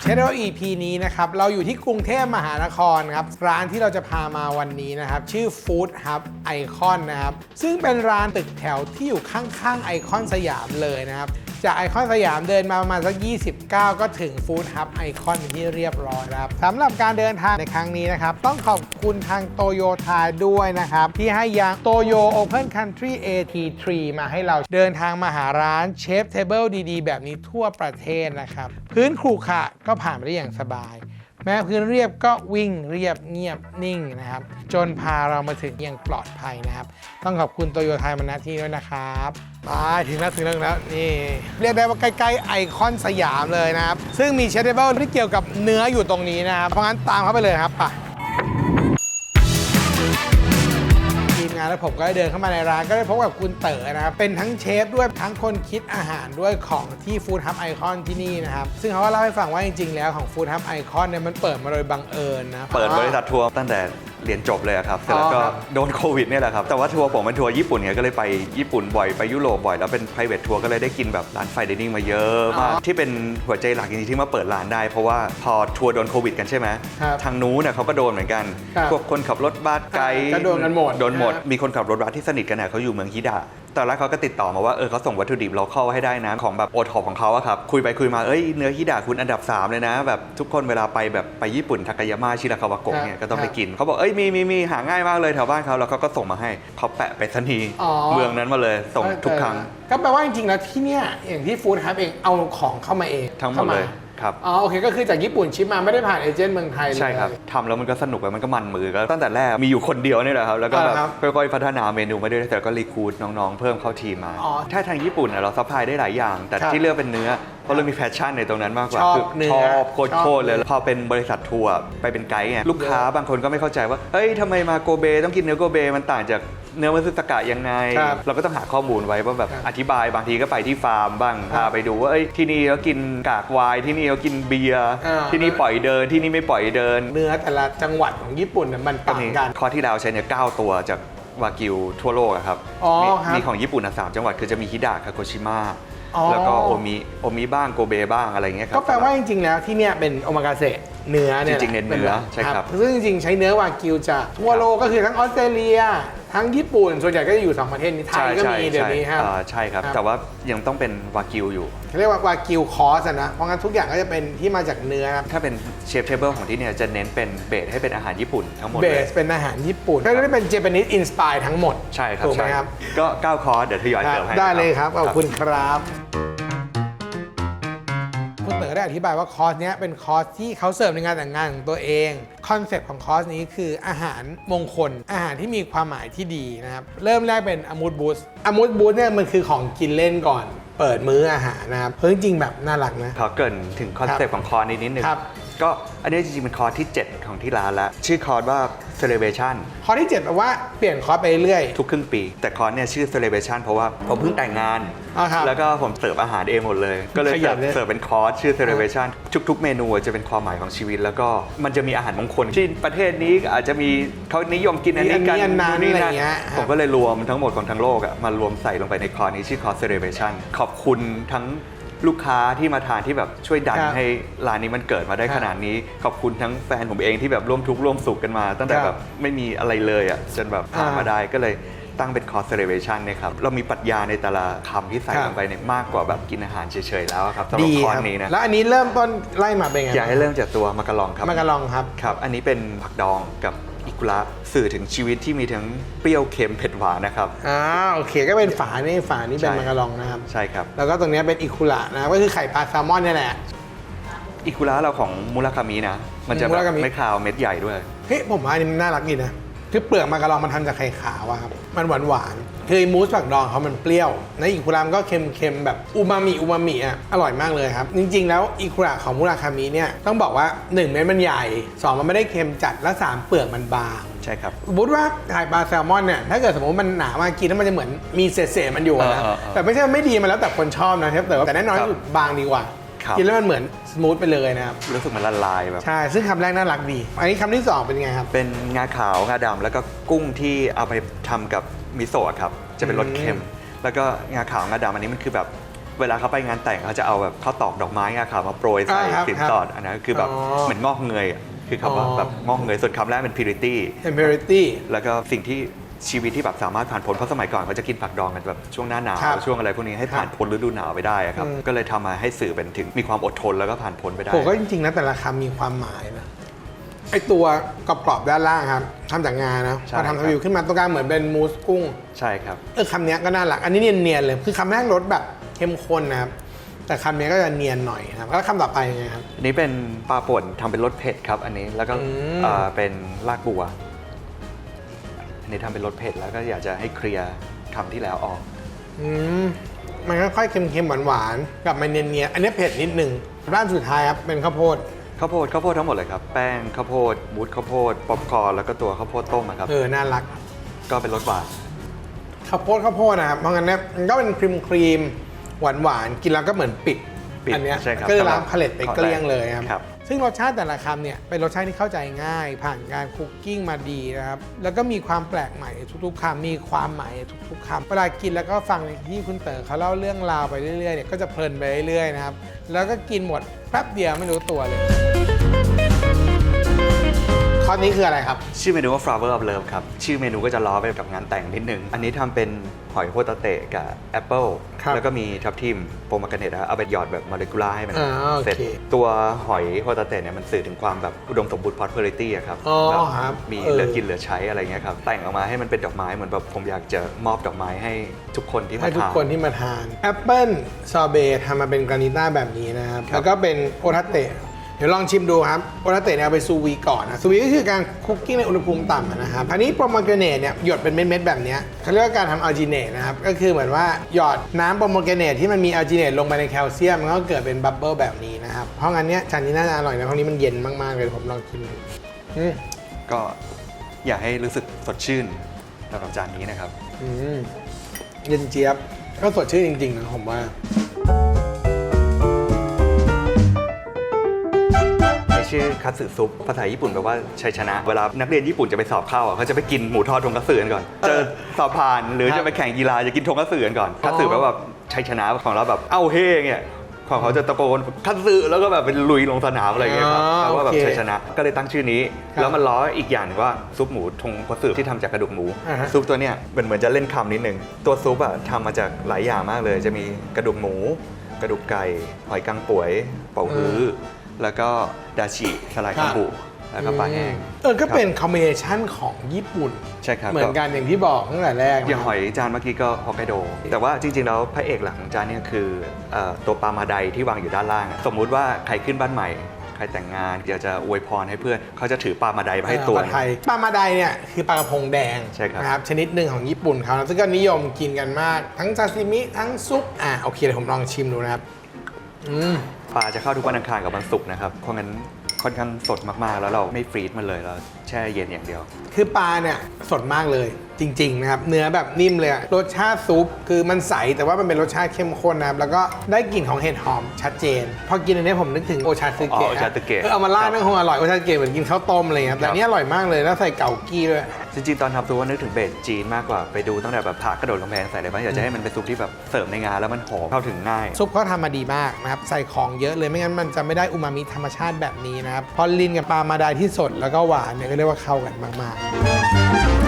เช d โ w EP นี้นะครับ เราอยู่ที่กรุงเทพมหานครครับ ร้านที่เราจะพามาวันนี้นะครับ ชื่อ Food Hub Icon นะครับ ซึ่งเป็นร้านตึกแถวที่อยู่ข้างๆไอคอนสยามเลยนะครับ จากไอคอนสยามเดินมาประมาณสัก 29 ก็ถึงฟู้ดฮับไอคอนที่เรียบร้อยแล้วครับสำหรับการเดินทางในครั้งนี้นะครับ ต้องขอบคุณทางโตโยทาด้วยนะครับ ที่ให้ยางโตโย Open Country AT3 มาให้เราเดินทางมาหาร้านเชฟเทเบิลดีๆ แบบนี้ทั่วประเทศนะครับ พื้นขรุขระก็ผ่านไปได้อย่างสบาย แม้พื้นเรียบก็วิ่งเรียบเงียบนิ่งนะครับ จนพาเรามาถึงอย่างปลอดภัยนะครับ ต้องขอบคุณโตโยไทยมาณที่ด้วยนะครับไปถึงแล้วถึงแล้วแล้วนี่เรียกได้ว่าใกล้ๆไอคอนสยามเลยนะครับ ซึ่งมีเชดเดเบิลที่เกี่ยวกับเนื้ออยู่ตรงนี้นะครับ เพราะงั้นตามเข้าไปเลยครับไป แล้วผมก็ได้เดินเข้ามาในร้านก็ได้พบกับคุณเต๋อนะครับเป็นทั้งเชฟด้วยทั้งคนคิดอาหารด้วยของที่ฟู้ดฮับไอคอนที่นี่นะครับซึ่งเขาก็เล่าให้ฟังว่าจริงๆแล้วของฟู้ดฮับไอคอนเนี่ยมันเปิดมาโดยบังเอิญนะเปิดบริษัททัวร์ตั้งแต่ เรียนจบเลยอะครับเสร็จแล้วก็อ๋อครับ โดนโควิดเนี่ยแหละครับ แต่ว่าทัวร์ผมเป็นทัวร์ญี่ปุ่นไงก็เลยไปญี่ปุ่นบ่อยไปยุโรปบ่อยแล้วเป็น private ทัวร์ก็เลยได้กินแบบร้านไฟเดนิ่งมาเยอะมากอ๋อที่เป็นหัวใจหลักจริงๆที่มาเปิดร้านได้เพราะว่าพอทัวร์โดนโควิดกันใช่ไหมครับทางนู้นเนี่ยเขาก็โดนเหมือนกันครับพวกคนขับรถบัสไกด์ก็โดนกันหมดโดนหมด ครับ มีคนขับรถบัสที่สนิทกันเนี่ยเขาอยู่เมืองฮิดะตอนแรกเขาก็ติดต่อมาว่าเออเขาส่งวัตถุดิบเราเข้าให้ได้นะของแบบโอทอปของเขาอะครับคุยไปคุยมาเอ้ยเนื้อฮิดะคุณอันดับสามเลยนะแบบทุกคนเวลาไปแบบไปญี่ปุ่นทากายาม่าชิราคาวะโกะเนี่ยก็ต้องไปกิน เขาบอกเอ้ยมีมีมีหาง่ายมากเลยแถวบ้านเขาแล้วเขาก็ส่งมาให้เขาแปะไปสนีย์อ๋อ เมืองนั้นมาเลยส่งทุกครั้ง ก็แปลว่าจริงๆแล้วที่เนี่ยอย่างที่ฟู้ดฮับเองเอาของเข้ามาเองทั้งหมดเลยข้าา ครับ อ๋อโอเคก็คือจากญี่ปุ่นชิปมาไม่ได้ผ่านเอเจนต์เมืองไทยเลย ใช่ครับทำแล้วมันก็สนุกแล้วมันก็มันมือก็ตั้งแต่แรกมีอยู่คนเดียวนี่แหละครับแล้วก็แบบอ่าครับค่อยๆพัฒนาเมนูมาเรื่อยๆแต่ก็รีคูดน้องๆเพิ่มเข้าทีมมาอ๋อถ้าทางญี่ปุ่นน่ะเราซัพพลายได้หลายอย่าง แต่ครับที่เลือกเป็นเนื้อเพราะเรามีแพชชั่นในตรงนั้นมากกว่าชอบคืเนื้อชอบโคชอบตรๆเลยพอเป็นบริษัททัวร์ไปเป็นไกด์ไงลูกค้าบางคนก็ไม่เข้าใจว่าเฮ้ยทำไมมาโกเบต้องกินเนื้อโกเบมันต่างจาก เนื้อมัตสึตะกะยังไง ครับเราก็ต้องหาข้อมูลไว้ว่าแบบครับอธิบายบางทีก็ไปที่ฟาร์มบ้างครัพาบไปดูว่าเอ้ยที่นี่เขากินกากวายที่นี่เขากินเบียร์อ่า ที่นี่ปล่อยเดินที่นี่ไม่ปล่อยเดินเนื้อแต่ละจังหวัดของญี่ปุ่นเนี่ยมันก็ต่างมีกันคอร์สที่แล้วใช้เนี่ย9ตัวจากวากิวทั่วโลกอะครับอ๋อมีครับมีของญี่ปุ่นอะสามจังหวัดคือจะมีฮิดะคาโกชิมะอ๋อ แล้วก็โอมิโอมิบ้างโกเบบ้างอะไรเงี้ยครัก็แปลว่าจริงๆแล้วที่เนี่ยเป็นโอมากาเสะ เนื้อเนี่ยแหละจริงๆเน้นเนื้อหลักใช่ครับซึ่งจริงๆใช้เนื้อวากิวจากทั่วโลกก็คือทั้งออสเตรเลีย ทั้งญี่ปุ่น ส่วนใหญ่ก็จะอยู่สองประเทศนี้ไทยก็มีเดี๋ยวนี้ครับอ่าใช่ครับครับ แต่ว่ายังต้องเป็นวากิวอยู่เขาเรียกว่าวากิวคอสอะนะ เพราะงั้นทุกอย่างก็จะเป็นที่มาจากเนื้อนะครับถ้าเป็นเชฟเทเบิลของที่เนี่ยจะเน้นเป็นเบสให้เป็นอาหารญี่ปุ่นทั้งหมดเบเลยสเป็นอาหารญี่ปุ่นก็จะเป็นเจแปนิสอินสปายทั้งหมดใช่ครับถูกไหมใช่ครับก็9คอร์สเดี๋ยวทยอยครัเติบมให้ได้เลยครับนะขอบคุณครับ คุณเต๋อได้อธิบายว่าคอร์สเนี้ยเป็นคอร์สที่เขาเสิร์ฟในงานแต่งงานของตัวเองคอนเซปต์ของคอร์สนี้คืออาหารมงคล อาหารที่มีความหมายที่ดีนะครับเริ่มแรกเป็นอมูดบูสอมูดบูสเนี่ยมันคือของกินเล่นก่อน เปิดมื้ออาหารนะครับเฮ้ยจริงๆแบบน่ารักนะขอเกรินถึงคอนเซปต์ของคอร์สนิดนิดนึงครับ ก็อันนี้จริงๆเป็นคอร์สที่ 7 ของที่ร้านแล้วชื่อคอร์สว่า celebration ข้อที่7แปลว่าเปลี่ยนคอร์สไปเรื่อย ทุกครึ่งปี แต่คอร์สเนี่ยชื่อ celebration เพราะว่าผมเพิ่งแต่งงาน อ่าครับแล้วก็ผมเสิร์ฟอาหารเองหมดเลย ก็เลยขยัเสินร์ฟเลย เสิร์ฟเป็นคอร์สชื่อ celebration ทุก ๆ เมนูจะเป็นความหมายของชีวิต แล้วก็มันจะมีอาหารมงคลที่ประเทศนี้อาจจะมีเขานิยมกินอันนี้กันมีอันนี้อันนั้นนู่อะไรอย่างเงี้ยผมก็เลยรวมทั้งหมดของทั้งโลกอะมารวมใส่ลงไปในคอร์สนี้ชื่อคอร์ส celebration ขอบคุณทั้ง ลูกค้าที่มาทานที่แบบช่วยดันครับให้ร้านนี้มันเกิดมาได้ครับขนาดนี้ ขอบคุณทั้งแฟนผมเองที่แบบร่วมทุกข์ร่วมสุขกันมา ตั้งแต่ครับแบบไม่มีอะไรเลยอะจนแบบผ่านอ่ามมาได้ก็เลยตั้งเป็นคอร์สเซเลเ t ชันเนี่ยครับเรามีปรัชญาในแต่ละคำที่ใส่ครับ ลงไปเนี่ยมากกว่าแบบกินอาหารเฉยๆแล้วครับสำหรับดีคอร์คสรับนี้นะแล้วอันนี้เริ่มต้นไล่มาเป็นไงอยากให้เริ่มจากตัวมากะลองครับ มากระลองครับ ครับ อันนี้เป็นผักดองกับ อิกุระสื่อถึงชีวิตที่มีทั้งเปรี้ยวเค็มเผ็ดหวานนะครับ อ่าโอเคก็เป็นฝานี่ฝานี่เป็นใช่มากระลองนะครับ ใช่ครับ แล้วก็ตรงเนี้ยเป็นอิคุระนะครับก็คือไข่ปลาแซลมอนเนี่ยแหละ อิกุระเราของมูราคามินะ มันจะมูแบบราคามิ ไม่คาวเม็ดใหญ่ด้วย เฮ้ยผมว่าอันนี้มันน่ารักดีนะ คือเปลือกมากระลองมันทำจากไข่ขาวอะครับ มันหวานหวานๆคือไอ้มูสผักดองเขามันเปรี้ยวในอิคุระมันก็เค็มๆแบบอูมามิอูมามิอะอร่อยมากเลยครับ จริง ๆ แล้วอิคุระของมุราคามิเนี่ยต้องบอกว่า 1 เม็ดมันใหญ่ 2 มันไม่ได้เค็มจัดและ 3 เปลือกมันบางใช่ครับสมมติว่าไข่ปลาแซลมอนเนี่ยถ้าเกิดสมมติมันหนามากกินแล้วมันจะเหมือนมีเศษๆมันอยู่อะนะเออเออเออแต่ไม่ใช่ว่าไม่ดีมันแล้วแต่คนชอบนะครับแต่ว่าแต่แน่นอนครับที่สุดบางดีกว่าครับ กินแล้วมันเหมือนสมูทไปเลยนะครับ รู้สึกมันละลายแบบ ใช่ ซึ่งคำแรกน่ารักดี อันนี้คำที่สองเป็นไงครับ เป็นงาขาวงาดำแล้วก็กุ้งที่เอาไปทำกับมิโซะครับ จะเป็นรสเค็ม แล้วก็งาขาวงาดำอันนี้มันคือแบบเวลาเขาไปงานแต่งเขาจะเอาแบบข้าวตอกดอกไม้อะค่ะมาโปรยใส่อ่าครับสินครับสอดอันนั้นคือแบบอ๋อเหมือนงอกเงยอะคือคำว่าอ๋อ แบบงอกเงยส่วนคำแรกเป็น purity impurity แล้วก็สิ่งที่ ชีวิตที่แบบสามารถผ่านพ้นเพราะสมัยก่อนเขาจะกินผักดองกันแบบช่วงหน้าหนาวครับช่วงอะไรพวกนี้ให้ผ่านพ้นฤดูหนาวไปได้อะครับ อืม ก็เลยทำมาให้สื่อเป็นถึงมีความอดทนแล้วก็ผ่านพ้นไปได้ ผมก็จริงๆนะแต่ละคำมีความหมายนะไอตัวกรอบๆด้านล่างครับทำจากงานะใช่พอทำครัทบวิวขึ้นมาตรงกลางเหมือนเป็นมูสกุ้ง ใช่ครับ เออคำเนี้ยก็น่ารัก อันนี้เนียนๆเลย คือคำแรกรสแบบเข้มข้นนะครับ แต่คำเนี้ยก็จะเนียนหน่อยนะครับ แล้วคำต่อไปยังไงครับ อันนี้เป็นปลาป่นทำเป็นรสเผ็ดครับ อันนี้แล้วก็อืม เอ่อเป็นลากบัวอั นนี้ทำเป็นรสเผ็ดแล้วก็อยากจะให้เคลียร์คำที่แล้วออก อืมมันค่อยๆเค็มๆหวานๆกลับมาเนียนๆอันนี้เผ็ดนิดนึงด้านสุดท้ายครับเป็นข้าวโพดข้าวโพดข้าวโพดทั้งหมดเลยครับ แป้งข้าวโพดบูทข้าวโพดป๊อปคอร์นแล้วก็ตัวข้าวโพดต้มอะครับเออน่ารักก็เป็นรสหวานข้าวโพดข้าวโพดนะครับเพราะงั้นเนี่ยมันก็เป็นครีมครีมหวานหวานๆกินแล้วก็เหมือนปิดปิดอันเนี้ยใช่ครับก็จะสำหรัล้าบงพาเลตไปเกลี้ยงเลยครับครับ ซึ่งรสชาติแต่ละคำเนี่ยเป็นรสชาติที่เข้าใจง่าย ผ่านการคุกกิ้งมาดีนะครับ แล้วก็มีความแปลกใหม่ทุกๆคำมีความหมายทุกๆคำเวลากินแล้วก็ฟังที่คุณเต๋อเขาเล่าเรื่องราวไปเรื่อยๆเนี่ยก็จะเพลินไปเรื่อยๆนะครับ แล้วก็กินหมดแป๊บเดียวไม่รู้ตัวเลย ข้อนี้คืออะไรครับ ชื่อเมนูว่า flower of love ครับ ชื่อเมนูก็จะล้อไปกับงานแต่งนิดนึง อันนี้ทำเป็นหอยโฮตาเตะกับแอปเปิลครับแล้วก็มีทับทิมโปรมาการเนตนะครับเอาไปหยอดแบบโมเลกุลาร์ให้มันอ่าโอเคเสร็จตัวหอยโฮตาเตะเนี่ยมันสื่อถึงความแบบอุดมสมบูรณ์ prosperity อะครับอ๋อแบบครับมีเออ เหลือกินเหลือใช้อะไรเงี้ยครับแต่งออกมาให้มันเป็นดอกไม้เหมือนแบบผมอยากจะมอบดอกไม้ให้ทุกคนที่มาให้ทุกทาน คนที่มาทานแอปเปิลซอเบทำมาเป็นกรานิต้าแบบนี้นะครับครับแล้วก็เป็นโอทัตเตะ เดี๋ยวลองชิมดูครับโอทัตเตะเนี่ยเอาไปซูวีก่อนนะซูวีก็คือการคุกกิ้งในอุณหภูมิต่ำอะนะครับอันนี้โปรโมเกเนตเนี่ยหยดเป็นเม็ดๆแบบเนี้ยเขาเรียกว่าการทำอัลจิเนตนะครับ ก็คือเหมือนว่าหยอดน้ำโปรโมเกเนตที่มันมีอัลจิเนตลงไปในแคลเซียมมันก็เกิดเป็นบับเบิลแบบนี้นะครับเพราะงั้นเนี้ยจานนี้น่าจะอร่อยนะเพราะนี้มันเย็นมากๆเลยผมลองชิมดูอืมก็อยากให้รู้สึกสดชื่นสำหรับจานนี้นะครับอืมเย็นเจี๊ยบก็สดชื่นจริงๆนะผมว่า ชื่อคัตสึซุปภาษาญี่ปุ่นแปลว่าชัยชนะ เวลานักเรียนญี่ปุ่นจะไปสอบเข้าอะเขาจะไปกินหมูทอดทงคัตสึกันก่อนเจอสอบผ่านหรือครับจะไปแข่งกีฬาจะกินทงคัตสึกันก่อนคัตสึอ๋อแปลว่าแบบชัยชนะของเราแบบเอ้าเฮ่เนี่ยของเขาจะตะโกนคัตสึแล้วก็แบบเป็นลุยลงสนามอะไรอย่างเงี้ยครับอ๋อแปลว่าแบบโอเคชัยชนะ ก็เลยตั้งชื่อนี้ครับแล้วมันล้ออีกอย่างหนึงว่าซุปหมูทงคัตสึที่ทำจากกระดูกหมูอ่าฮะซุปตัวเนี้ยเหมือนเหมือนจะเล่นคำนิดนึง ตัวซุปอะทำมาจากหลายอย่างมากเลย จะมีกระดูกหมู กระดูกไก่หอยกังป่วยเป่าฮื้อ แล้วก็ดาชิสลายครัคับมบุแล้วก็ปลาแห้งเออก็ครับเป็นคอมบิเนชันของญี่ปุ่น ใช่ครับ เหมือนกันอย่างที่บอกตั้งแต่แรกอย่างนะหอยจานเมื่อกี้ก็ฮอกไกโด แต่ว่าจริงๆแล้วพระเอกหลักของจานเนี่ยคือเอ่อตัวปลามาไดที่วางอยู่ด้านล่างอะสมมุติว่าใครขึ้นบ้านใหม่ใครแต่งงานอยากจะอวยพรให้เพื่อนเขาจะถือปลามาไดมาให้ตัวปลาไทยปลามาไดเนี่ยคือปลากระพงแดงใช่ครับนะครับชนิดหนึ่งของญี่ปุ่นเขาซึ่งก็นิยมกินกันมาก ทั้งซาซิมิทั้งซุปอะโอเคเดี๋ยวผมลองชิมดูนะครับ อืม ปลาจะเข้าทุกวันอังคารกับวันศุกร์นะครับ เพราะงั้นค่อนข้างสดมากๆ แล้วเราไม่ฟรีซมันเลยเราแช่เย็นอย่างเดียว คือปลาเนี่ยสดมากเลย จริงๆนะครับเนื้อแบบนิ่มเลยอะรสชาติซุปคือมันใสแต่ว่ามันเป็นรสชาติเข้มข้นนะครับแล้วก็ได้กลิ่นของเห็ดหอมชัดเจน พอกินอันนี้ผมนึกถึงโอชาซึอ๋อเกะโอชาซึเกะเออเอามาราดครับนั่นคงอร่อยโอชาซึเกะเหมือนกินข้าวต้มอะไรเงี้ยครับแต่อันนี้อร่อยมากเลยแล้วใส่เกากี้ด้วย จริงๆ ตอนทำซุปว่านึกถึงเบสจีนมากกว่า ไปดูตั้งแต่แบบพระกระโดดกำแพงใส่อะไรบ้างอยากจะให้มันเป็นซุปที่แบบเสิร์ฟในงานแล้วมันหอมเข้าถึงง่าย ซุปเขาทำมาดีมากนะครับ ใส่ของเยอะเลยไม่งั้นมันจะไม่ได้อูมามิธรรมชาติแบบนี้นะครับ พอลินกับปลามาดายที่สดแล้วก็หวานเนี่ยก็เรียกว่าเข้ากันมากๆมา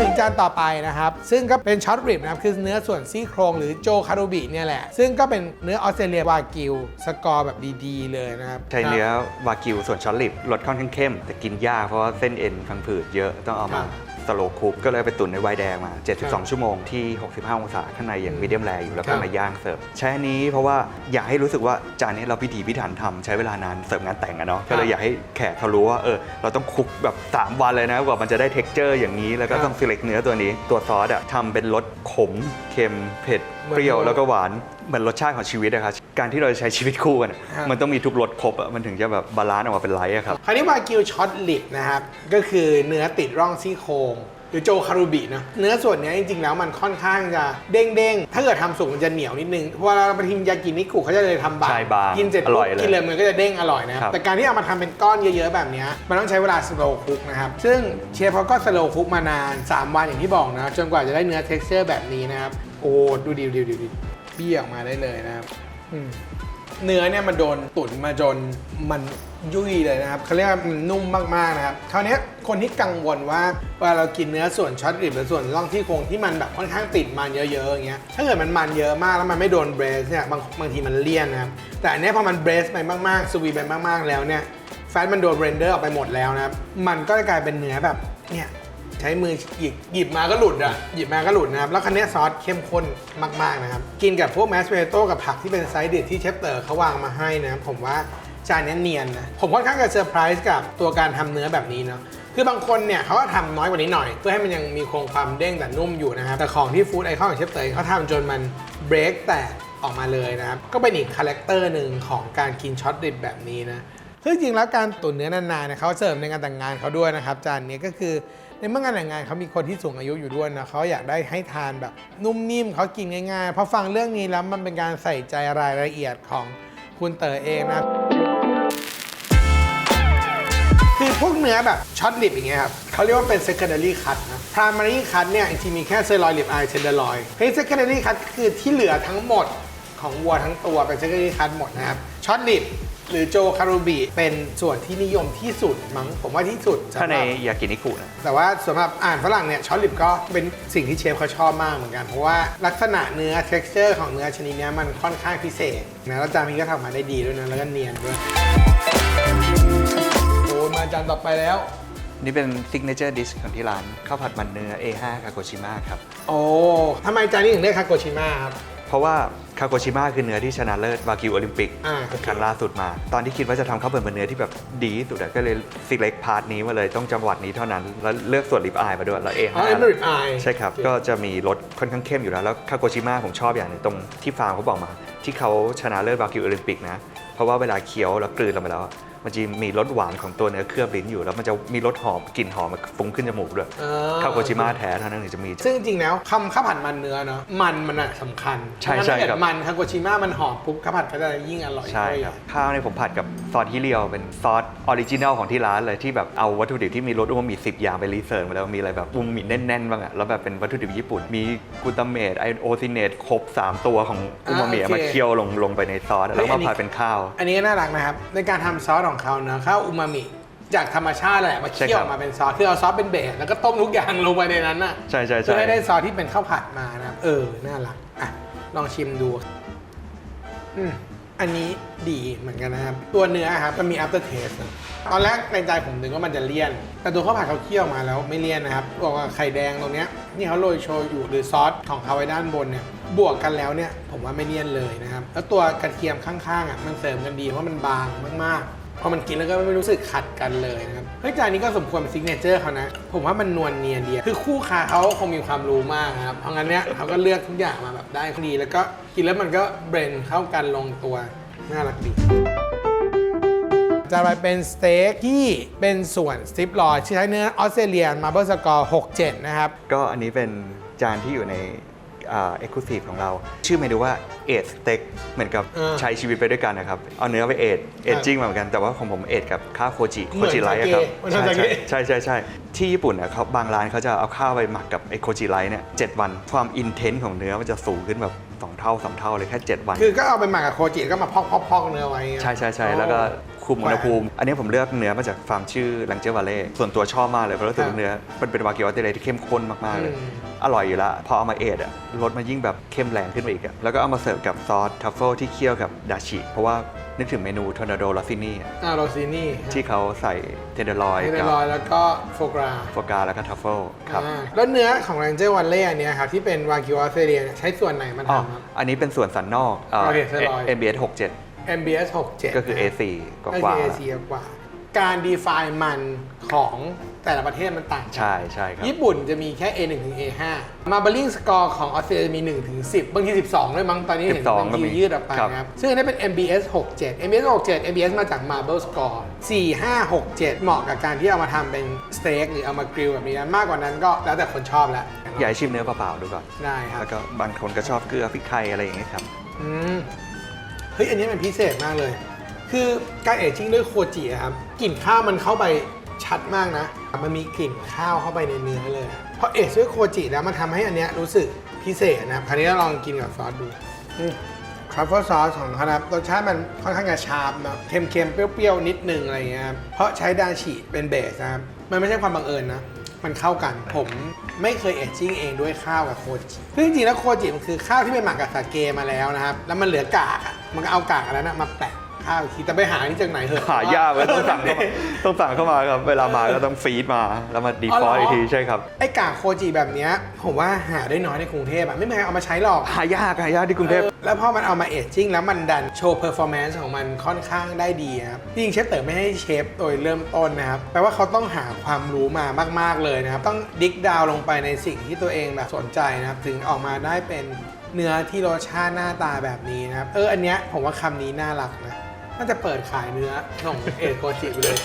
ถึงจานต่อไปนะครับ ซึ่งก็เป็นช็อตริบนะครับ คือเนื้อส่วนซี่โครงหรือโจคารุบิเนี่ยแหละ ซึ่งก็เป็นเนื้อออสเตรเลียวากิว สกอร์แบบดีๆ เลยนะครับ ใช้เนื้อวากิวส่วนช้อนลิบรสค่อนข้างเข้ม แต่กินยากเพราะว่าเส้นเอ็นพังผืดเยอะต้องเอามา สโลคุกก็เลยไปตุ๋นในไวน์แดงมา 72 ชั่วโมงที่ 65 องศาข้างในอย่างมีเดียมแรอยู่แล้วก็มาย่างเสิร์ฟใช้อันนี้เพราะว่าอยากให้รู้สึกว่าจานนี้เราพิถีพิถันทำใช้เวลานานเสิร์ฟงานแต่งอะเนาะก็เลยอยากให้แขกเขารู้ว่าเออเราต้องคุกแบบ 3 วันเลยนะกว่ามันจะได้เท็กเจอร์อย่างนี้แล้วก็ต้อง select เนื้อตัวนี้ตัวซอสอะทำเป็นรสขมเค็มเผ็ดเปรี้ยวแล้วก็หวานเหมือนรสชาติของชีวิตอะครับ การที่เราจะใช้ชีวิตคู่กันอะมันต้องมีทุกรสครบอะมันถึงจะแบบบาลานซ์ออกมาเป็นไลท์อะครับ คราวนี้วากิวช็อตลิบนะครับ ก็คือเนื้อติดร่องซี่โครงหรือโจคารุบินะเนื้อส่วนเนี้ยจริงๆแล้วมันค่อนข้างจะเด้งๆ ถ้าเกิดทำสุกมันจะเหนียวนิดนึงเพราะเวลาเราไปกินยากินิกุเขาจะเลยทำบางใช่บางกินเสร็จอร่ปุ๊อบยเลยกินเลยมันก็จะเด้งอร่อยนะคครัรับบแต่การที่เอามาทำเป็นก้อนเยอะๆแบบเนี้ยมันต้องใช้เวลาสโลว์คุกนะครับซึ่งเชฟเขาก็สโลว์คุกมานาน 3 วันอย่างที่บอกนะจนกว่าจะได้เนื้อเท็กซ์เจอร์แบบนี้นะครับโอ้ดูดิดูดิดูดิบี้ออกมาได้เลยนะครับอืม เนื้อเนี่ยมันโดนตุ๋นมาจนมันยุ่ยเลยนะครับเขาเรียกว่ามันนุ่มมากๆนะครับคราวนี้คนที่กังวลว่าเวลาเรากินเนื้อส่วนช็อตริบหรือส่วนร่องที่โครงที่มันแบบค่อนข้างติดมันเยอะๆอย่างเงี้ยถ้าเกิดมันมันเยอะมากแล้วมันไม่โดนเบรสเนี่ยบางบางทีมันเลี่ยนนะครับแต่อันนี้พอมันเบรสไปมากๆสวีไปมากๆแล้วเนี่ยแฟตมันโดนเรนเดอร์ออกไปหมดแล้วนะครับมันก็จะกลายเป็นเนื้อแบบเนี่ย ใช้มือหยิบหยิบมาก็หลุดอะหยิบมาก็หลุดนะครับ แล้วคันนี้ซอสเข้มข้นมาก ๆ นะครับ กินกับพวกแมสเ o โต้กับผักที่เป็นไซด์ดิชที่เชฟเตอร์เขาวางมาให้นะครับผมว่าจานนี้เนียนนะ ผมค่อนข้างจะเซอร์ไพรส์กับตัวการทำเนื้อแบบนี้เนาะคือบางคนเนี่ยเขาก็ทำน้อยกว่านี้หน่อย เพื่อให้มันยังมีคงความเด้งแต่นุ่มอยู่นะครับ แต่ของที่ฟู้ดไอคอนของเชฟเตอร์เขาทำจนมันเบรกแตกออกมาเลยนะครับ ก็เป็นอีกคาแรคเตอร์หนึ่งของการกินช็อตดิบแบบนี้นะซึ่งจริงๆแล้วการตุ๋นเนื้อนานๆเนี่ยเขาเสริมในงานแต่งงานเขาด้วยนะครับ จานนี้ก็คือ ในเมื่องานแต่งงานเขามีคนที่สูงอายุอยู่ด้วยนะเขาอยากได้ให้ทานแบบนุ่มนิ่มเขากินง่ายๆพอฟังเรื่องนี้แล้วมันเป็นการใส่ใจรายละเอียดของคุณเต๋อเองนะคือพวกเนื้อแบบช็อตลิปอย่างเงี้ยครับเขาเรียกว่าเป็น secondary cut นะ primary cut เนี่ยจริงๆมีแค่เซอร์ลอยลิปไอเทนเดอร์ลอยเฮ้ย secondary cut คือที่เหลือทั้งหมดของวัวทั้งตัวเป็นเซกเกอรี่คัทหมดนะครับช็อตลิป หรือโจคารุบิเป็นส่วนที่นิยมที่สุดมั้งผมว่าที่สุดถ้าสำหในรับยากินิคุนะ แต่ว่าสำหรับอ่านฝรั่งเนี่ยช็อตลิปก็เป็นสิ่งที่เชฟเขาชอบมากเหมือนกัน เพราะว่าลักษณะเนื้อ texture ของเนื้อชนิดเนี้ยมันค่อนข้างพิเศษนะแล้วจานนี้ก็ทำมาได้ดีด้วยนะแล้วก็เนียนด้วยโอ้ยมาจานต่อไปแล้ว นี่เป็นซิกเนเจอร์ดิชของที่ร้านข้าวผัดมันเนื้อ A5 คาโกชิมะครับ โอ้ทำไมจานนี้ถึงได้คาโกชิมะครับ เพราะว่า คาโกชิมะคือเนื้อที่ชนะเลิศวากิวโอลิมปิกอ่าโอเค ครั้งล่าสุดมา ตอนที่คิดว่าจะทำข้าวผัดมันเนื้อที่แบบดีที่สุดอะก็เลยซิกเล็กพาร์ทนี้มาเลยต้องจังหวัดนี้เท่านั้น แล้วเลือกส่วนลิปอายมาด้วยแล้ว A5 อ๋อเอเมริกไอใช่ครับ ก็จะมีรสค่อนข้างเข้มอยู่แล้ว แล้วคาโกชิมะผมชอบอย่างหนึงตรงที่ฟาร์มเขาบอกมา ที่เขาชนะเลิศวากิวโอลิมปิกนะ เพราะว่าเวลาเคี้ยวแล้วกลืนลงไปแล้วอะ มันจะมีรสหวานของตัวเนื้อเคลือบลิ้นอยู่ แล้วมันจะมีรสหอมกลิ่นหอมมันฟุ้งขึ้นจมูกด้วยอ่าคาโกชิมะแท้เท่านั้นถึงจะมี ซึ่งจริงๆแล้วคำข้าวผัดมันเนื้อเนาะมันมันอะสำคัญใช่เพาะฉะนั้นใช่ถ้าเกิดครับมันคาโกชิมะมันหอมปุ๊บข้าวผัดก็จะยิ่งอร่อยใช่ด้วยครับข้าวเนี่ยผมผัดกับซอสฮิเรียวเป็นซอสออริจินัลของที่ร้านเลยที่แบบเอาวัตถุดิบที่มีรสอูมามิสิบอย่างไปรีเสิร์ชมาแล้วมีอะไรแบบอูมามิแน่นๆบ้างอะแล้วแบบเป็นวัตถุดิบญี่ปุ่นมีกลูตาเมตไอโอซิเนตครบ 3 ตัวของอูมามิมาเคี่ยวลงลงไปในซอสแล้วมาผัดเป็นข้าว อันนี้ก็น่ารักนะครับในการทำซอสของเขาเนาะข้าวอูมามิจากธรรมชาติแหละมาใช่เคี่ยวครับออกมาเป็นซอสคือเอาซอสเป็นเบสแล้วก็ต้มทุกอย่างลงไปในนั้นน่ะใช่ใช่เพื่ใช่อให้ได้ซอสที่เป็นข้าวผัดมานะครับเออน่ารักอะลองชิมดูอืมอันนี้ดีเหมือนกันนะครับ ตัวเนื้อครับมันมี after taste นะตอนแรกในใจผมนึกว่ามันจะเลี่ยน แต่ตัวข้าวผัดเขาเคี่ยวมาแล้วไม่เลี่ยนนะครับบอกว่าไข่แดงตรงเนี้ยนี่เขาโรยโชยุหรือซอสของเขาไว้ด้านบนเนี่ยบวกกันแล้วเนี่ยผมว่าไม่เลี่ยนเลยนะครับ แล้วตัวกระเทียมข้างๆอะมันเสริมกันดีเพราะมันบางมากๆ พอมันกินแล้วก็ไม่รู้สึกขัดกันเลยนะครับ เฮ้ยจานนี้ก็สมควรเป็นซิกเนเจอร์เขานะ ผมว่ามันนวลเนียนดีคือคู่ค้าเขาคงมีความรู้มากครับ เพราะงั้นเนี่ยเขาก็เลือกทุกอย่างมาแบบได้ดี แล้วก็กินแล้วมันก็เบรนเข้ากันลงตัว น่ารักดีจะไปเป็นสเต็กที่เป็นส่วนสติปลอยใช้เนื้อออสเตรเลียนมาเบิลสกอร์ 67 นะครับ ก็อันนี้เป็นจานที่อยู่ใน เอ็กซ์คลูซีฟของเรา ชื่อเมนูว่าเอทสเต็กเหมือนกับเออใช้ชีวิตไปด้วยกันนะครับ เอาเนื้อไปเอทเอทจิ้งมาเหมือนกันแต่ว่าของผมเอทกับข้าวโคจิโคเหมือนจิไลท์อะครับเหมือนซาเกะ ใช่ใช่ใช่ใช่ที่ญี่ปุ่นเนี่ยเขาบางร้านเขาจะเอาข้าวไปหมักกับไอโคจิไลท์เนี่ยเจ็ดวันความอินเทนส์ของเนื้อมันจะสูงขึ้นแบบสองเท่าสามเท่าเลยแค่7วัน คือก็เอาไปหมักกับโคจิแล้วก็มาพอกๆๆเนื้อไว้ไงใช่ใช่ใช่แล้วก็ คุมอุณหภูมิ อันนี้ผมเลือกเนื้อมาจากฟาร์มชื่อลังเจอร์วาเล่ส่วนตัวชอบมากเลยเพราะรู้สึกว่าเนื้อมันเป็นวากิวออสเตรเลียที่เข้มข้นมากๆเลยอืมอร่อยอยู่แล้วพอเอามาเอทอะรสมันยิ่งแบบเข้มแรงขึ้นไปอีกอะแล้วก็เอามาเสิร์ฟกับซอสทัฟเฟิลที่เคี่ยวกับดาชิเพราะว่านึกถึงเมนูทอร์นาโดลาซินี่อ่าโรซินี่ที่เขาใส่เทนเดอร์ลอยเฮเดกับรอยแล้วก็โฟกราโฟกาแล้วก็ทัฟเฟิลครับอ่าแล้วเนื้อของ Ranger v a l l e y อันเนี้ยครับที่เป็นวากิวออสเตรเลียเนี่ยใช้ส่วนไหนมาอ๋อทำครับอันนี้เป็นส่วนสันนอกเอ่อโอเคเทอร์ลอยด์ MBS 67 MBS 67 ก็คือนะ A4 กก็ว่าคือๆ A4 กว่า การ define มันของแต่ละประเทศมันต่างกัน ใช่ใช่ครับ ญี่ปุ่นจะมีแค่ A1 ถึง A5 มาบ e ลิงสกอร์ของออสเตรเลียมี 1 ถึง 10 บางที 12 ด้วยมั้ง ตอนนี้เห็น12บางก็ทีมียืดออกไปครับ นะครับ ซึ่งอันนี้เป็น MBS 67 MBS 67 MBS มาจาก Marble Score 4 5 6 7 เหมาะกับการที่เอามาทำเป็นสเต็กหรือเอามากริลแบบนี้นะมากกว่านั้นก็แล้วแต่คนชอบแล้วอยากให้ชิมเนื้อเปล่าๆดูก่อน ได้ครับแล้วก็บางคนก็ชอบเกลือพริกไทยอะไรอย่างเงี้ยครับ อืม เฮ้ยอันนี้มันพิเศษมากเลย คือการเอจจิ้งด้วยโคจิครับกลิ่นข้าวมันเข้าไปชัดมากนะ มันมีกลิ่นข้าวเข้าไปในเนื้อเลยพอเอจด้วยโคจิแล้วมันทำให้อันเนี้ยรู้สึกพิเศษนะครับคราวนี้เราลองกินกับซอสดูทรัฟเฟิลซอสของเขาครับรสชาติมันค่อนข้างจะชาร์ปนะเค็มๆเปรี้ยวๆนิดนึงอะไรอย่างเงี้ยเพราะใช้ดาชิเป็นเบสนะครับมันไม่ใช่ความบังเอิญนะ มันเข้ากัน ผมไม่เคยเอจจิ้งเองด้วยข้าวกับโคจิซึ่งจริงๆแล้วโคจิมันคือข้าวที่ไปหมักกับสาเกมาแล้วนะครับ แล้วมันเหลือกากอะมันก็เอากากอันนั้นนะมาแปะ ข้าวอีกทีแต่ไปหาที่จากไหนเหอะ หายากเลยต้องสั่งเข้ามาต้องสั่งเข้ามาครับเวลามาก็ต้องฟีดมาแล้วมาดีฟอลต์อีกทีใช่ครับ ไอ้กากโคจิแบบเนี้ยผมว่าหาได้น้อยในกรุงเทพอะไม่มีใครเอามาใช้หรอก หายากหายากที่กรุงเทพเออแล้วพอมันเอามาเอจจิ้งแล้วมันดันโชว์เพอร์ฟอร์แมนซ์ของมันค่อนข้างได้ดีนะครับจริงๆเชฟเต๋อไม่ให้เชฟโดยเริ่มต้นนะครับแปลว่าเขาต้องหาความรู้มามาก ๆ เลยนะครับ ต้องดิกดาวลงไปในสิ่งที่ตัวเองแบบสนใจนะครับ ถึงออกมาได้เป็นเนื้อที่รสชาติหน้าตาแบบนี้นะครับ เอออันเนี้ยผมว่าคำนี้น่ารักนะ น่าจะเปิดขายเนื้อของเอโกจิไปเลย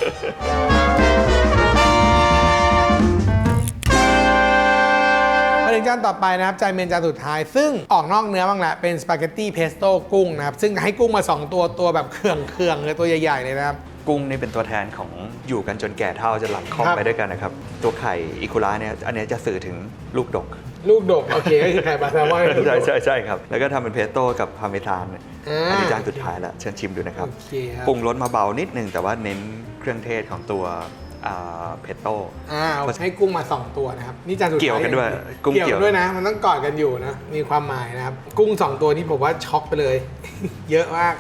มาถึงจานต่อไปนะครับจานเมนจานสุดท้าย ซึ่งออกนอกเนื้อบ้างแหละเป็นสปาเกตตี้เพสโต้กุ้งนะครับ ซึ่งให้กุ้งมา 2 ตัวตัวแบบเครื่องเครื่องๆเลยตัวใหญ่ๆเลยนะครับ กุ้งนี่เป็นตัวแทนของอยู่กันจนแก่เท่าจะหลังคล่อมครับ ไปด้วยกันนะครับ ตัวไข่อิคุระเนี่ยอันเนี้ยจะสื่อถึงลูกดก ลูกดก โอเคก็คือไข่ปลาแซลมอน ใช่ใช่ใช่ครับ แล้วก็ทำเป็นเพสโต้กับพาเมซานเนี่ย อ่าอันนี้จานสุดท้ายแล้วเชิญชิมดูนะครับโอเคครับปรุงรสมาเบานิดนึงแต่ว่าเน้นเครื่องเทศของตัวเพสโต้ อ่าเอาให้กุ้งมา 2 ตัวนะครับ นี่จานสุดท้ายเกี่ยวกันด้วยกุ้งเกี่ยว เกี่ยวด้วยนะ มันต้องกอดกันอยู่นะ มีความหมายนะครับ กุ้ง 2 ตัวนี้ผมว่าช็อกไปเลย เยอะมาก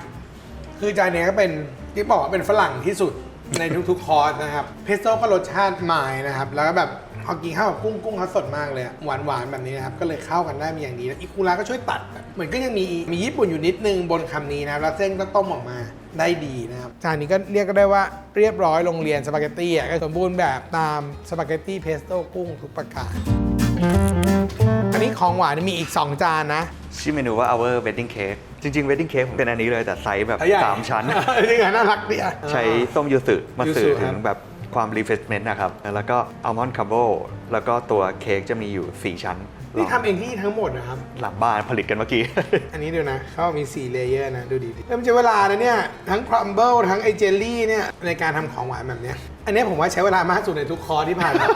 คือจานเนี้ยก็เป็นที่บอกว่าเป็นฝรั่งที่สุดในทุกๆคอร์สนะครับ เพสโต้ก็รสชาติมายนะครับ แล้วก็แบบ พอกินข้าวกับกุ้งกุ้งเขาสดมากเลยหวานหวานๆแบบนี้นะครับก็เลยเข้ากันได้มีอย่างดีแล้วอิคุระก็ช่วยตัดแบบเหมือนก็ยังมีมีญี่ปุ่นอยู่นิดนึงบนคำนี้นะครับแล้วเส้นก็ต้มออกมาได้ดีนะครับจานนี้ก็เรียกก็ได้ว่าเรียบร้อยโรงเรียนสปาเกตตี้อะก็สมบูรณ์แบบตามสปาเกตตี้เพสโต้กุ้งทุกประการอันนี้ของหวานมีอีก 2 จานนะชื่อเมนูว่า our wedding cake จริงๆ wedding cake ผมเป็นอันนี้เลยแต่ไซส์แบบใหญ่3ชั้นนี่ไงน่ารักดีอะใช้ส้มยูสึมายูสึสื่อถึครังบแบบ ความ refreshment นะครับ แล้วก็อัลมอนด์คัมโบแล้วก็ตัวเค้กจะมีอยู่ 4 ชั้นนี่ทำเองที่ทั้งหมดนะครับ หลังบ้านผลิตกันเมื่อกี้ อันนี้ดูนะเขามี 4 เลเยอร์นะ ดูดีๆแล้วมันใช้เวลานะเนี่ย ทั้งครัมเบิลทั้งไอเจลลี่เนี่ยในการทำของหวานแบบเนี้ย อันเนี้ยผมว่าใช้เวลามากสุดในทุกคอร์สที่ผ่านมา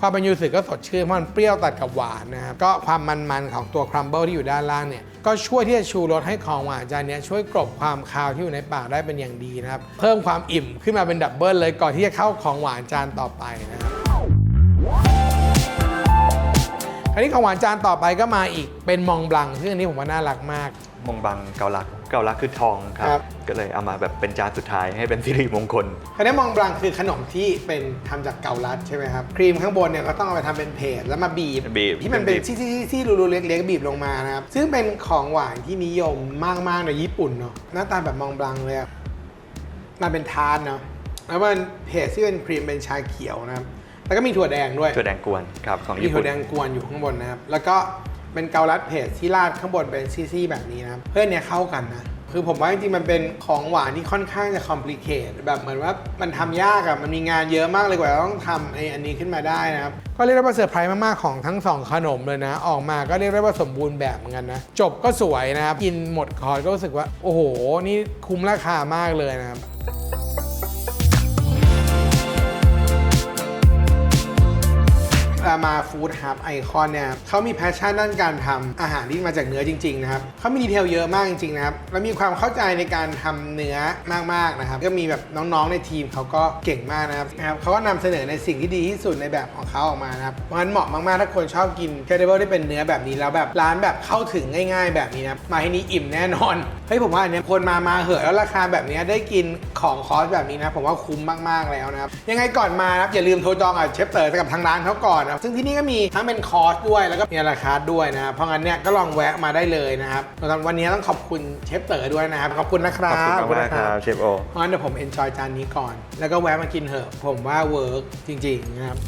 ความเป็นยูสึก็สดชื่นเพราะมันเปรี้ยวตัดกับหวานนะครับ ก็ความมันๆ ของตัวครัมเบิลที่อยู่ด้านล่างเนี่ย ก็ช่วยที่จะชูรสให้ของหวานจานเนี้ยช่วยกลบความคาวที่อยู่ในปากได้เป็นอย่างดีนะครับ เพิ่มความอิ่มขึ้นมาเป็นดับเบิลเลยก่อนที่จะเข้าของหวานจานต่อไปนะครับอันนี้ของหวานจานต่อไปก็มาอีกเป็นมองบลังซึ่งอันนี้ผมว่าน่ารักมากมงบังเกาลัก เกาลักคือทองคครัรับบก็เลยเอามาแบบเป็นจานสุดท้ายให้เป็นสิริมงคลอันนี้มองบลังคือขนมที่เป็นทำจากเกาลัดใช่ไหมครับ ครีมข้างบนเนี่ยก็ต้องเอาไปทำเป็นเพจแล้วมาบีบบีบที่มันเป็นซี่ๆๆๆรูๆเล็กๆบีบลงมานะครับ ซึ่งเป็นของหวานที่นิยมมากๆในญี่ปุ่นเนาะหน้าตาแบบมองบลังเลยอะมันเป็นทาร์ตเนาะแล้วมันเพจที่เป็นครีมเป็นชาเขียวนะครับแล้วก็มีถั่วแดงด้วย ถั่วแดงกวนครับของมีญี่ถั่ปุ่วน แดงกวนอยู่ข้างบนนะครับ แล้วก็ เป็นเกาลัดเพจที่ราดข้างบนเป็นซี่ๆแบบนี้นะครับเพื่อนเนี่ยเข้ากันนะคือผมว่าจริงๆมันเป็นของหวานที่ค่อนข้างจะคอมพลีเคทแบบเหมือนว่ามันทำยากอะมันมีงานเยอะมากเลยกว่าจะต้องทำไอ้อันนี้ขึ้นมาได้นะครับ ก็เรียกได้ว่าเซอร์ไพรส์มากๆของทั้งสองขนมเลยนะ ออกมาก็เรียกได้ว่าสมบูรณ์แบบเหมือนกันนะ จบก็สวยนะครับ กินหมดคอร์สก็รู้สึกว่า โอ้โห นี่คุ้มราคามากเลยนะครับ มาฟู้ดฮับไอคอนเนี่ยเขามีแพชชั่นด้านการทำอาหารที่มาจากเนื้อจริงๆนะครับเขามีดีเทลเยอะมากจริงๆนะครับแล้วมีความเข้าใจในการทำเนื้อมากๆนะครับก็มีแบบน้องๆในทีมเขาก็เก่งมากนะครับเขาก็นำเสนอในสิ่งที่ดีที่สุดในแบบของเขาออกมานะครับเพราะฉะนั้นเหมาะมากๆถ้าคนชอบกินเคเดเบิลที่เป็นเนื้อแบบนี้แล้วแบบร้านแบบเข้าถึงง่ายๆ แบบนี้นะมาที่นี้อิ่มแน่นอนเฮ้ยผมว่าอันเนี้ยคนมามาเหอะแล้วราคาแบบนี้ได้กินของคอสแบบนี้นะผมว่าคุ้มมากๆแล้วนะครับยังไงก่อนมานะครับอย่าลืมโทรจองกับเชฟเต๋อกับทางร้านเขาก่อนนะซึ่งที่นี่ก็มีทั้งเป็นคอร์สด้วยแล้วก็มีราคาด้วยนะครับเพราะงั้นเนี่ยก็ลองแวะมาได้เลยนะครับสำหรับวันนี้ต้องขอบคุณเชฟเต๋อด้วยนะครับขอบคุณนะคขรัอบบคุณมากๆครับเชฟโอเพราะงั้นเดี๋ยวผมเอนจอยจานนี้ก่อน แล้วก็แวะมากินเถอะผมว่าเวิร์กจริงๆนะครับ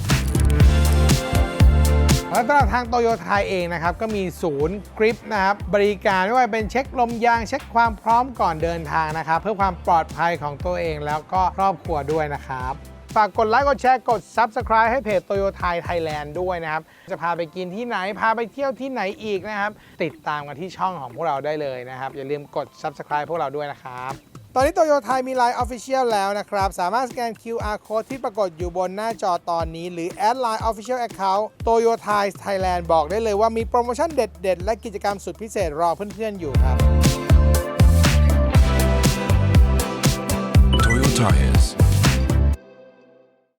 แล้วสำหรับทางโตโยต้าเองนะครับ ก็มีศูนย์กริปนะครับ บริการไม่ว่าเป็นเช็คลมยางเช็คความพร้อมก่อนเดินทางนะครับ เพื่อความปลอดภัยของตัวเองแล้วก็ครอบครัวด้วยนะครับ ฝากกดไลค์กดแชร์กด Subscribe ให้เพจโตโยไทยไทยแลนด์ด้วยนะครับ จะพาไปกินที่ไหน พาไปเที่ยวที่ไหนอีกนะครับ ติดตามกันที่ช่องของพวกเราได้เลยนะครับ อย่าลืมกด Subscribe พวกเราด้วยนะครับ ตอนนี้โตโยไทยมี Line Official แล้วนะครับ สามารถสแกน QR Code ที่ปรากฏอยู่บนหน้าจอตอนนี้ หรือแอด Line Official Account โตโยไทยไทยแลนด์บอกได้เลยว่ามีโปรโมชั่นเด็ด ๆ และกิจกรรมสุดพิเศษรอเพื่อนๆอยู่ครับ Toyo Tires